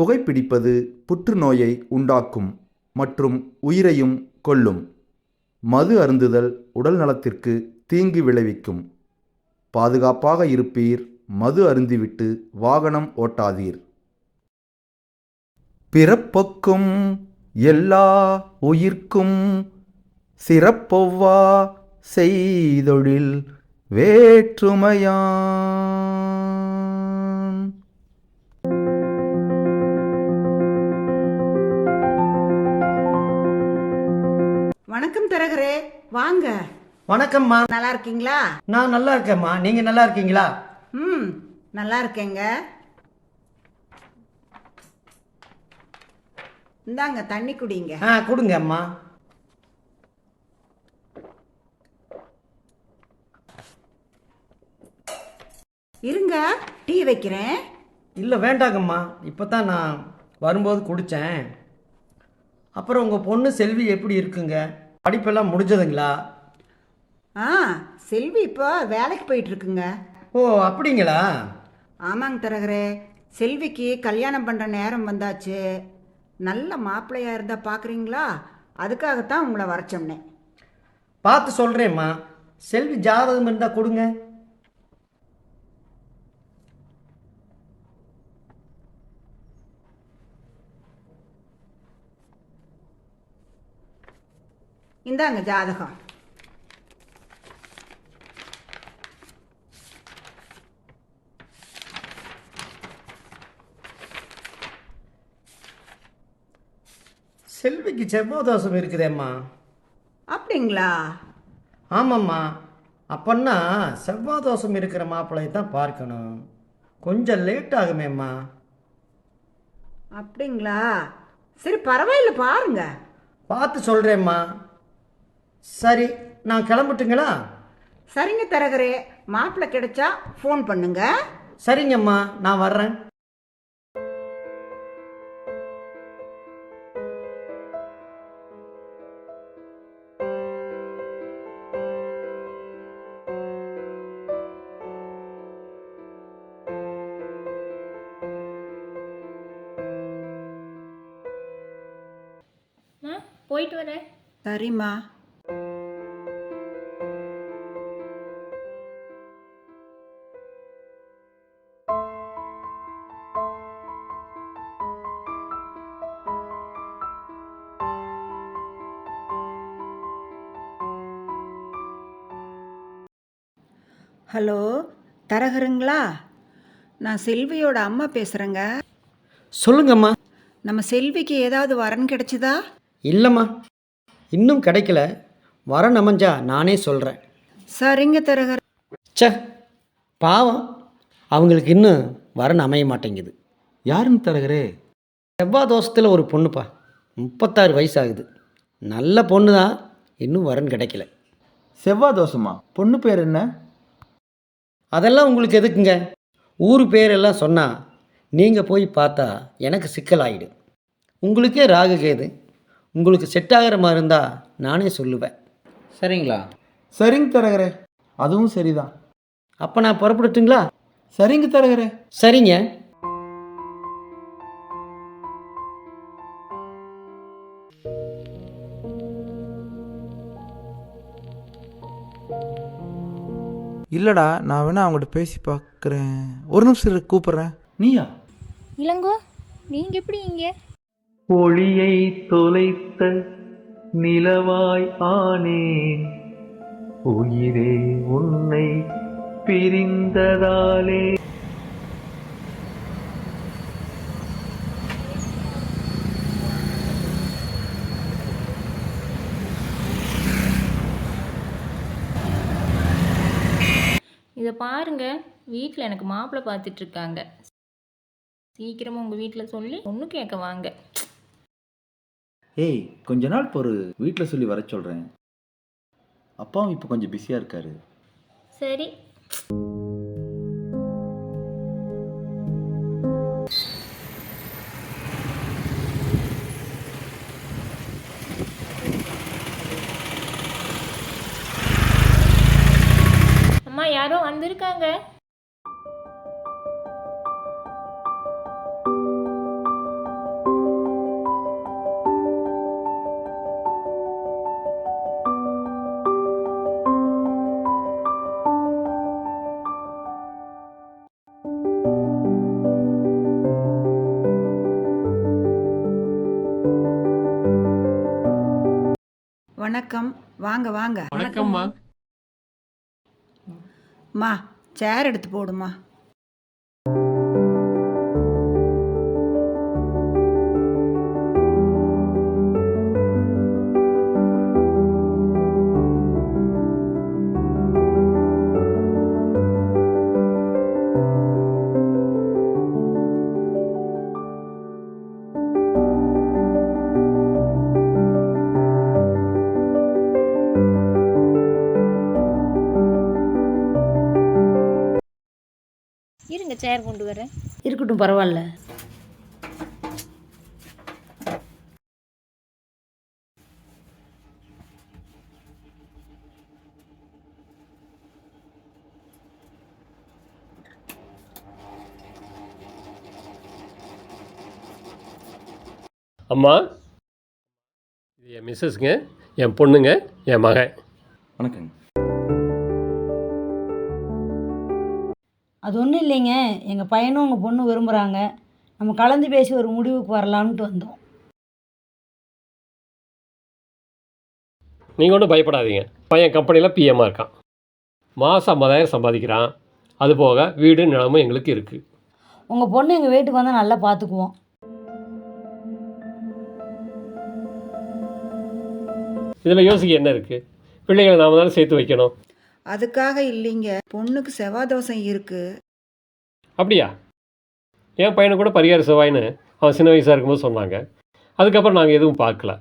புகைப்பிடிப்பது புற்றுநோயை உண்டாக்கும் மற்றும் உயிரையும் கொல்லும். மது அருந்துதல் உடல் நலத்திற்கு தீங்கு விளைவிக்கும். பாதுகாப்பாக இருப்பீர் மது அருந்திவிட்டு வாகனம் ஓட்டாதீர். பிறப்பொக்கும் எல்லா உயிர்க்கும் சிறப்பொவ்வா செய்தொழில் வேற்றுமையான் வணக்கம் தரகரே. வாங்க. வணக்கம்மா. நல்லா இருக்கீங்களா நான் நல்லா இருக்கேம்மா நீங்க நல்லா இருக்கீங்களா ம் நல்லா இருக்கேங்க இந்தாங்க தண்ணி குடிங்க. ஆ கொடுங்க அம்மா இருங்க டீ வைக்கிறேன். இல்லை வேண்டாங்கம்மா. இப்போ தான் நான் வரும்போது குடித்தேன் அப்புறம் உங்கள் பொண்ணு செல்வி எப்படி இருக்குங்க? படிப்பெல்லாம் முடிஞ்சதுங்களா? ஆ செல்வி இப்போ வேலைக்கு போயிட்டு இருக்குங்க ஓ அப்படிங்களா? ஆமாங்க தரகரே செல்விக்கு கல்யாணம் பண்ணுற நேரம் வந்தாச்சு. நல்ல மாப்பிள்ளையா இருந்தா பார்க்குறீங்களா அதுக்காகத்தான் உங்களை வர சொன்னேன் பார்த்து சொல்கிறேம்மா செல்வி ஜாதகம் இருந்தால் கொடுங்க. இந்தாங்க ஜாதகம். செல்விக்கு செவ்வாய் தோஷம் இருக்குதேம்மா. அப்படிங்களா? ஆமாம்மா. அப்பன்னா செவ்வாய் தோஷம் இருக்கிற மாப்பிள்ளையை தான் பார்க்கணும். கொஞ்சம் லேட் ஆகுமேம்மா. அப்படிங்களா? சரி பரவாயில்ல பாருங்க. பார்த்து சொல்கிறேம்மா சரி நான் கிளம்பட்டுங்களா? சரிங்க தரகரே. மாப்பிள்ளை கிடைச்சா ஃபோன் பண்ணுங்க. சரிங்கம்மா நான் வர்றேன். ஆ போயிட்டு வரேன். சரிம்மா. ஹலோ தரகருங்களா? நான் செல்வியோட அம்மா பேசுகிறேங்க சொல்லுங்கம்மா. நம்ம செல்விக்கு ஏதாவது வரன் கிடைச்சதா? இல்லைம்மா இன்னும் கிடைக்கல. வரன் அமைஞ்சா நானே சொல்கிறேன் சரிங்க தரகர். ச்சே பாவம். அவங்களுக்கு இன்னும் வரன் அமைய மாட்டேங்குது. யாருன்னு தரகரே? செவ்வாய் தோஷத்தில் ஒரு பொண்ணுப்பா. முப்பத்தாறு வயசாகுது. நல்ல பொண்ணு தான் இன்னும் வரன் கிடைக்கல. செவ்வாய் தோஷமா? பொண்ணு பேர் என்ன? அதெல்லாம் உங்களுக்கு எதுக்குங்க? ஊர் பேரெல்லாம் சொன்னால் நீங்கள் போய் பார்த்தா எனக்கு சிக்கலாயிடும். உங்களுக்கே ராகு கேது. உங்களுக்கு செட் ஆகிற மாதிரி இருந்தால் நானே சொல்லுவேன். சரிங்களா? சரிங்க தரகரே. அதுவும் சரிதான். அப்போ நான் புறப்படட்டுங்களா? சரிங்க தரகரே. சரிங்க. இல்லைடா நான் வேணா அவங்கள்ட்ட பேசி பார்க்குறேன் ஒரு நிமிஷம் இரு, கூப்பிட்றேன். நீயா? இளங்கோ நீங்கள் எப்படி இங்கே? ஒளியை தொலைத்த நிலவாய் ஆனேன் உயிரே உன்னை பிரிந்ததாலே. இதை பாருங்க. வீட்டில் எனக்கு மாப்பிள்ளை பார்த்துட்டு இருக்காங்க சீக்கிரமாக உங்கள் வீட்டில் சொல்லி ஒன்று கேட்க வாங்க. ஏய் கொஞ்ச நாள் பொறு. வீட்டில் சொல்லி வர சொல்கிறேன் அப்பாவும் இப்போ கொஞ்சம் பிஸியாக இருக்காரு. சரி. வந்திருக்காங்க. வணக்கம். வாங்க வாங்க. வணக்கம்மா. அம்மா சேர் எடுத்து போடுமா? இருங்க சேர் கொண்டு வரேன். இருக்கட்டும் பரவாயில்ல. அம்மா இது என் மிஸ்ஸஸ்ங்க என் பொண்ணுங்க என் மகன். வணக்கங்க. அது ஒன்றும் இல்லைங்க. எங்கள் பையனும் உங்கள் பொண்ணு விரும்புகிறாங்க நம்ம கலந்து பேசி ஒரு முடிவுக்கு வரலாம்ட்டு வந்தோம். நீங்கள் ஒன்றும் பயப்படாதீங்க. பையன் கம்பெனியில் பிஎம்மாக இருக்கான். மாதம் ஐம்பதாயிரம் சம்பாதிக்கிறான். அது போக வீடு நிலமும் எங்களுக்கு இருக்குது உங்கள் பொண்ணு எங்கள் வீட்டுக்கு வந்தால் நல்லா பார்த்துக்குவோம் இதில் யோசிக்க என்ன இருக்குது பிள்ளைகளை நாம தானே சேர்த்து வைக்கணும். அதுக்காக இல்லைங்க. பொண்ணுக்கு செவ்வாதோஷம் இருக்கு. அப்படியா? என் பையனு கூட பரிகார செவ்வாயின்னு அவன் சின்ன வயசாக இருக்கும்போது சொன்னாங்க. அதுக்கப்புறம் நாங்கள் எதுவும் பார்க்கல.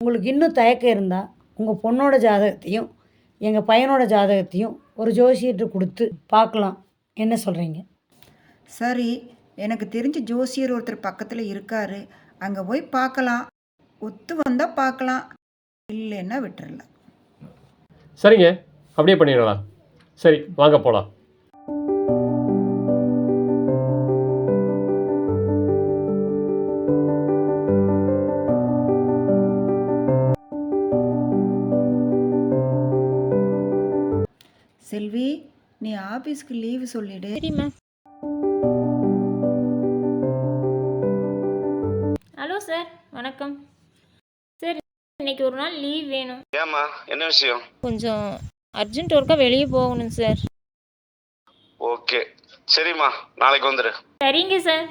உங்களுக்கு இன்னும் தயக்கம் இருந்தால் உங்கள் பொண்ணோட ஜாதகத்தையும் எங்கள் பையனோட ஜாதகத்தையும் ஒரு ஜோசியர்கிட்ட கொடுத்து பார்க்கலாம். என்ன சொல்கிறீங்க சரி எனக்கு தெரிஞ்ச ஜோசியர் ஒருத்தர் பக்கத்தில் இருக்காரு. அங்கே போய் பார்க்கலாம். ஒத்து வந்தால் பார்க்கலாம். இல்லைன்னா விட்டுறலாம். சரிங்க அப்படியே பண்ணிடலாம். சரி வாங்க போகலாம் செல்வி நீ ஆஃபீஸ்க்கு லீவு சொல்லிடு. சரிம்மா. ஹலோ சார் வணக்கம். சார் இன்னைக்கு ஒரு நாள் லீவ் வேணும். ஏம்மா என்ன விஷயம்? கொஞ்சம் அர்ஜென்ட் ஒர்க்காக வெளியே போகணும் சார் ஓகே சரிம்மா நாளைக்கு வந்துடு சரிங்க சார்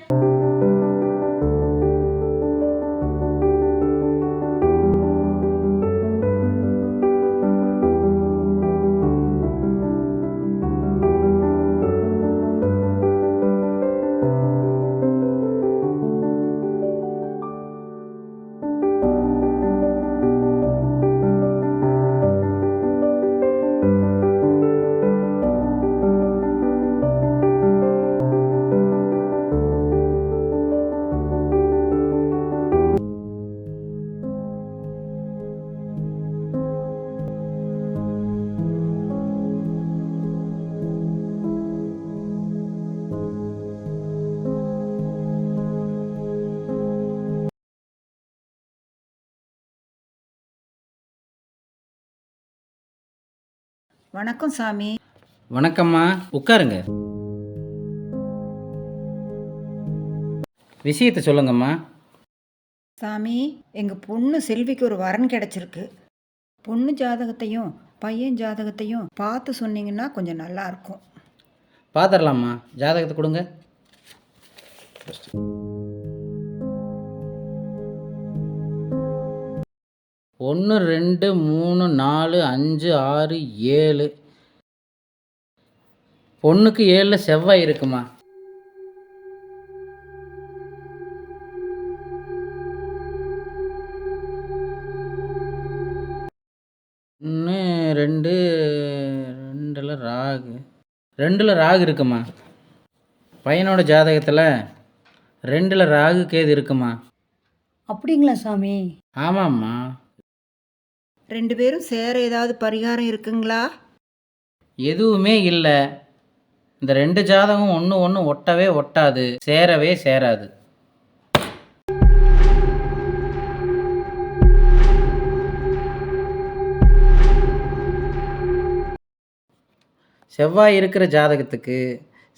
வணக்கம் சாமி. வணக்கம்மா உட்காருங்க. விஷயத்தை சொல்லுங்கம்மா. சாமி எங்கள் பொண்ணு செல்விக்கு ஒரு வரன் கிடச்சிருக்கு. பொண்ணு ஜாதகத்தையும் பையன் ஜாதகத்தையும் பார்த்து சொன்னீங்கன்னா கொஞ்சம் நல்லா இருக்கும். பார்த்துடலாம்மா. ஜாதகத்தை கொடுங்க. ஒன்று ரெண்டு மூணு நாலு அஞ்சு ஆறு ஏழு. பொண்ணுக்கு ஏழில் செவ்வாய் இருக்குமா? ஒன்று ரெண்டு ரெண்டில் ராகு. ரெண்டில் ராகு இருக்குமா? பையனோட ஜாதகத்தில் ரெண்டில் ராகு கேது இருக்குமா? அப்படிங்களா சாமி? ஆமாம்மா. ரெண்டு பேரும் சேர ஏதாவது பரிகாரம் இருக்குங்களா? எதுவுமே இல்லை. இந்த ரெண்டு ஜாதகம் ஒன்று ஒன்று ஒட்டவே ஒட்டாது. சேரவே சேராது. செவ்வாய் இருக்கிற ஜாதகத்துக்கு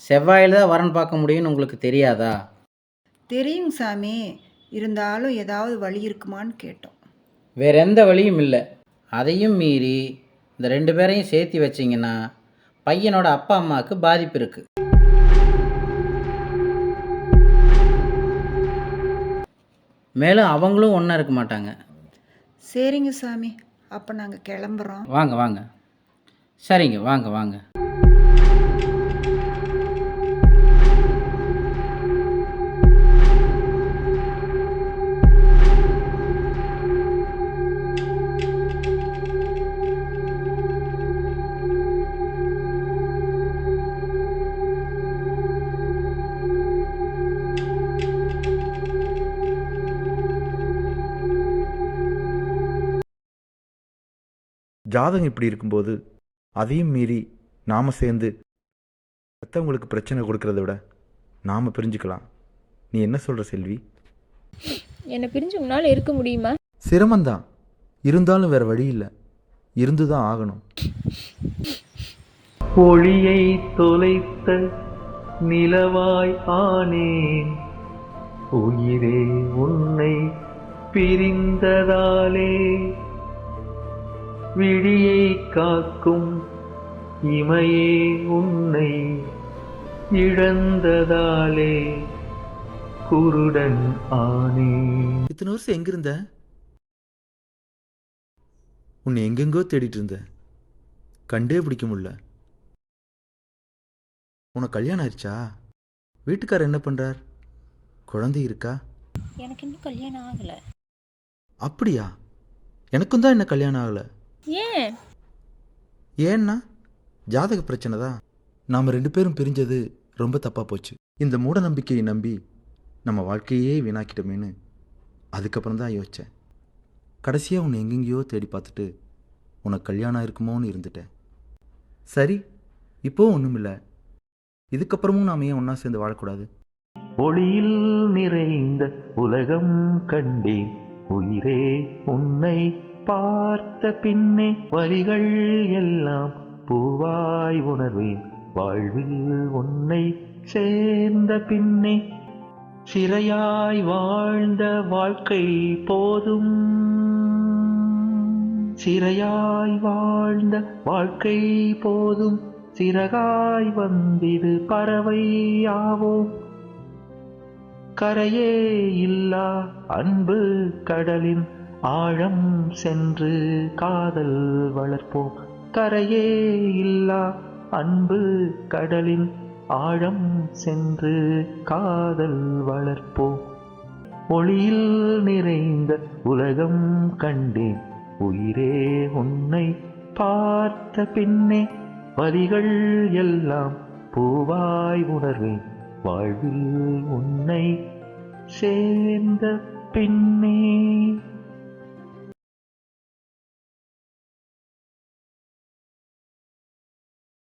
செவ்வாயில் தான் வரன் பார்க்க முடியும்னு உங்களுக்கு தெரியாதா? தெரியும் சாமி. இருந்தாலும் ஏதாவது வழி இருக்குமான்னு கேட்டோம். வேற எந்த வழியும் இல்லை. அதையும் மீறி இந்த ரெண்டு பேரையும் சேர்த்து வச்சிங்கன்னா பையனோட அப்பா அம்மாவுக்கு பாதிப்பு இருக்குது மேலும் அவங்களும் ஒன்றா இருக்க மாட்டாங்க. சரிங்க சாமி. அப்போ நாங்கள் கிளம்புறோம். வாங்க வாங்க. சரிங்க வாங்க வாங்க. ஜாதகம் இப்படி இருக்கும்போது அதையும் மீறி நாம் சேர்ந்து மற்றவங்களுக்கு பிரச்சனை கொடுக்கறத விட நாம் பிரிஞ்சுக்கலாம். நீ என்ன சொல்கிற செல்வி? என்னை பிரிஞ்சு உன்னால் இருக்க முடியுமா? சிரமந்தான் இருந்தாலும் வேற வழி இல்லை. இருந்து தான் ஆகணும். ஒளியை தொலைத்த நிலவாய் ஆனேன் உயிரே உன்னை பிரிந்ததாலே. விழியை காக்கும் இமையே உன்னை இழந்ததாலே குருடன் ஆனேன் இத்தனை வருஷம் எங்க இருந்த? உன்னை எங்கெங்கோ தேடிட்டு இருந்த. கண்டே பிடிக்க முடியல. உனக்கு கல்யாணம் ஆயிடுச்சா வீட்டுக்காரர் என்ன பண்றார்? குழந்தை இருக்கா? எனக்கு இன்னும் கல்யாணம் ஆகலை. அப்படியா? எனக்கும் தான் என்ன கல்யாணம் ஆகல. ஏன்? ஏன்னா ஜாதக பிரச்சனை தான் நாம் ரெண்டு பேரும் பிரிஞ்சது ரொம்ப தப்பாக போச்சு. இந்த மூட நம்பிக்கையை நம்பி நம்ம வாழ்க்கையே வீணாக்கிட்டோமேன்னு அதுக்கப்புறம் தான் யோசித்தேன் கடைசியாக உன்னை எங்கெங்கேயோ தேடி பார்த்துட்டு உனக்கு கல்யாணம் இருக்குமோன்னு இருந்துட்டேன். சரி இப்போவும் ஒன்றுமில்ல இதுக்கப்புறமும் நாம் ஏன் ஒன்றா சேர்ந்து வாழக்கூடாது? ஒளியில் நிறைந்த உலகம் கண்டேன். உயிரே உன்னை பார்த்த பின்னே வரிகள் எல்லாம் பூவாய் உணர்வேன் வாழ்வில் உன்னை சேர்ந்த பின்னே. சிறையாய் வாழ்ந்த வாழ்க்கை போதும். சிறையாய் வாழ்ந்த வாழ்க்கை போதும். சிறகாய் வந்திது பறவையாவோம் கரையே இல்லா அன்பு கடலின் ஆழம் சென்று காதல் வளர்ப்போம். கரையே இல்லா அன்பு கடலின் ஆழம் சென்று காதல் வளர்ப்போம். ஒளியில் நிறைந்த உலகம் கண்டேன். உயிரே உன்னை பார்த்த பின்னே வரிகள் எல்லாம் பூவாய் உணர்வேன். வாழ்வில் உன்னை சேர்ந்த பின்னே